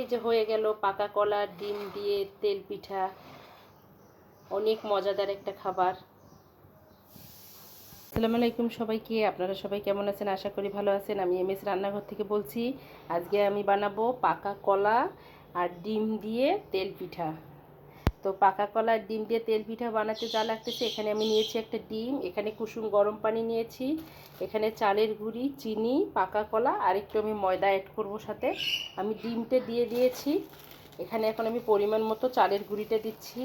এই যে হয়ে গেল পাকা কলা, ডিম দিয়ে তেল পিঠা। অনেক মজাদার একটা খাবার। আসসালামু আলাইকুম সবাইকে, আপনারা সবাই কেমন আছেন? আশা করি ভালো আছেন। আমি এম এস রান্নাঘর থেকে বলছি, আজকে আমি বানাবো পাকা কলা আর ডিম দিয়ে তেল পিঠা। তো পাকা কলা আর ডিম দিয়ে তেল পিঠা বানাতে যা লাগতেছে, এখানে আমি নিয়েছি একটা ডিম, এখানে কুসুম গরম পানি নিয়েছি, এখানে চালের গুঁড়ি, চিনি, পাকা কলা, আর একটু আমি ময়দা অ্যাড করব সাথে। আমি ডিমটা দিয়ে দিয়েছি, এখানে এখন আমি পরিমাণ মতো চালের গুঁড়িটা দিচ্ছি।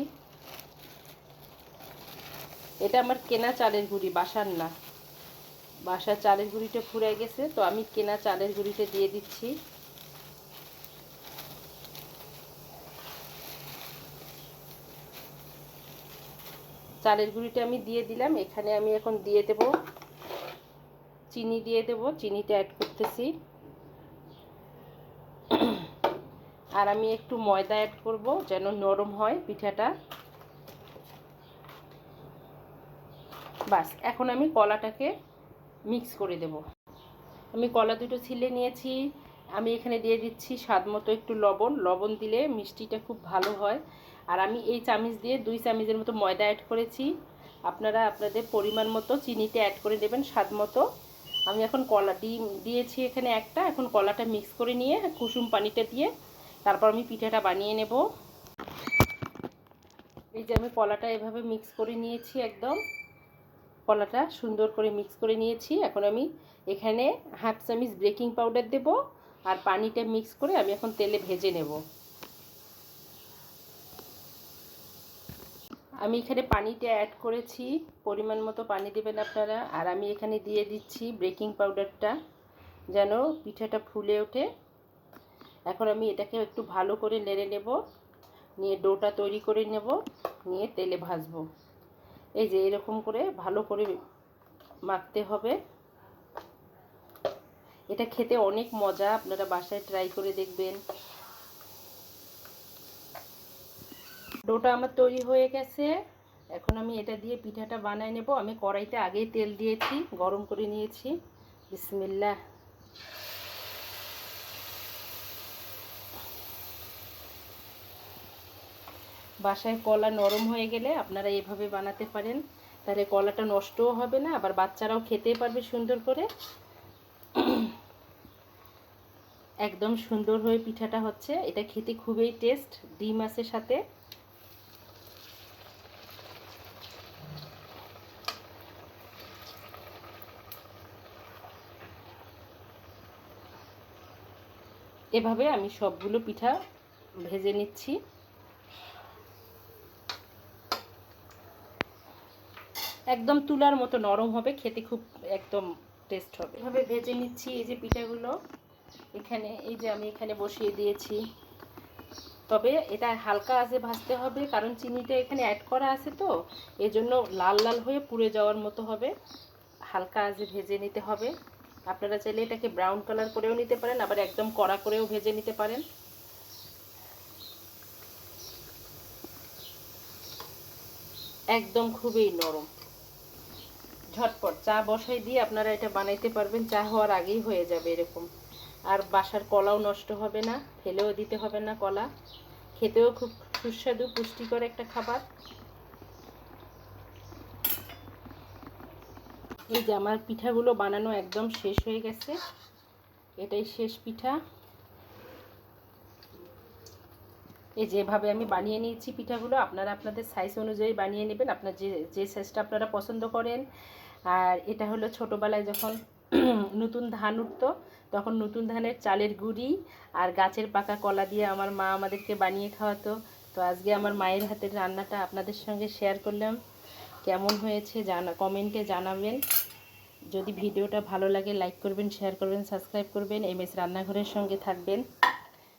এটা আমার কেনা চালের গুঁড়ি, বাসার না। বাসার চালের গুঁড়িটা ফুরে গেছে, তো আমি কেনা চালের গুঁড়িটা দিয়ে দিচ্ছি। চালের গুঁড়িটা আমি দিয়ে দিলাম। এখানে আমি এখন দিয়ে দেব চিনি দিয়ে দেব, চিনিটা অ্যাড করতেছি। আর আমি একটু ময়দা অ্যাড করব যেন নরম হয় পিঠাটা। বাস, এখন আমি কলাটাকে মিক্স করে দেব। আমি কলা দুটো ছিলে নিয়েছি। আমি এখানে দিয়ে দিচ্ছি স্বাদ মতো একটু লবণ। লবণ দিলে মিষ্টিটা খুব ভালো হয়। আর আমি এই চামিচ দিয়ে দুই চামিচের মতো ময়দা অ্যাড করেছি। আপনারা আপনাদের পরিমাণ মতো চিনিতে অ্যাড করে দেবেন, স্বাদ মতো। আমি এখন কলা ডিম দিয়েছি এখানে একটা। এখন কলাটা মিক্স করে নিয়ে কুসুম পানিটা দিয়ে তারপর আমি পিঠাটা বানিয়ে নেব। এই যে আমি কলাটা এভাবে মিক্স করে নিয়েছি একদম। কলাটা সুন্দর করে মিক্স করে নিয়েছি। এখন আমি এখানে হাফ চামিচ বেকিং পাউডার দেব আর পানিটা মিক্স করে আমি এখন তেলে ভেজে নেব। আমি এখানে পানিটা অ্যাড করেছি। পরিমাণ মতো পানি দেবেন আপনারা। আর আমি এখানে দিয়ে দিচ্ছি বেকিং পাউডারটা যেন পিঠাটা ফুলে ওঠে। এখন আমি এটাকে একটু ভালো করে নেড়ে নেব। নিয়ে ডোটা তৈরি করে নেব। নিয়ে তেলে ভাজবো। এই যে এরকম করে ভালো করে মাখতে হবে। এটা খেতে অনেক মজা। আপনারা বাসায় ট্রাই করে দেখবেন। ডোটা আমার তৈরি হয়ে গেছে। এখন আমি এটা দিয়ে পিঠাটা বানাই নেব। আমি কড়াইতে আগেই তেল দিয়েছি, গরম করে নিয়েছি। বিসমিল্লা বাসায় কলা নরম হয়ে গেলে আপনারা এভাবে বানাতে পারেন। তাহলে কলাটা নষ্টও হবে না, আবার বাচ্চারাও খেতে পারবে সুন্দর করে। একদম সুন্দর হয়ে পিঠাটা হচ্ছে। এটা খেতে খুবই টেস্ট, ডিম আছে সাথে। এভাবে আমি সবগুলো পিঠা ভেজে নিচ্ছি। একদম তুলার মতো নরম হবে, খেতে খুব একদম টেস্ট হবে। এভাবে ভেজে নিচ্ছি এই যে পিঠাগুলো। এখানে, এই যে আমি এখানে বসিয়ে দিয়েছি। তবে এটা হালকা আজে ভাজতে হবে, কারণ চিনিটা এখানে অ্যাড করা আছে তো, এজন্য লাল লাল হয়ে পুড়ে যাওয়ার মতো হবে। হালকা আজে ভেজে নিতে হবে। আপনারা চাইলে এটাকে ব্রাউন কালার করেও নিতে পারেন, আবার একদম কড়া করেও ভেজে নিতে পারেন। একদম খুবই নরম। ঝটপট চা বসাই দিয়ে আপনারা এটা বানাইতে পারবেন, চা হওয়ার আগেই হয়ে যাবে এরকম। আর বাসার কলাও নষ্ট হবে না, ফেলেও দিতে হবে না কলা। খেতেও খুব সুস্বাদু, পুষ্টিকর একটা খাবার। এই যে আমার পিঠাগুলো বানানো একদম শেষ হয়ে গেছে। এটাই শেষ পিঠা। এই যেভাবে আমি বানিয়ে নিয়েছি পিঠাগুলো। আপনারা আপনাদের সাইজ অনুযায়ী বানিয়ে নেবেন। আপনার যে যে সাইজটা আপনারা পছন্দ করেন। আর এটা হলো ছোটোবেলায় যখন নতুন ধান উঠতো, তখন নতুন ধানের চালের গুঁড়ি আর গাছের পাকা কলা দিয়ে আমার মা আমাদেরকে বানিয়ে খাওয়াতো। তো আজকে আমার মায়ের হাতের রান্নাটা আপনাদের সঙ্গে শেয়ার করলাম। কেমন হয়েছে জানা কমেন্টে জানাবেন। যদি ভিডিওটা ভালো লাগে লাইক করবেন শেয়ার করবেন সাবস্ক্রাইব করবেন। এম এস রান্নাঘরের সঙ্গে থাকবেন।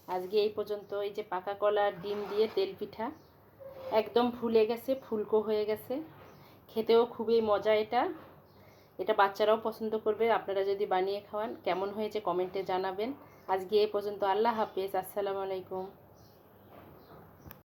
আজকে এই পর্যন্ত, এই যে পাকা কলা ডিম দিয়ে তেল পিঠা, একদম ফুলে গেছে, ফুলকো হয়ে গেছে। খেতেও খুবই মজা এটা। এটা বাচ্চারাও পছন্দ করবে, আপনারা যদি বানিয়ে খাওয়ান, কেমন হয়েছে কমেন্টে জানাবেন। আজকে এই পর্যন্ত, আল্লাহ হাফেজ, আসসালামু আলাইকুম।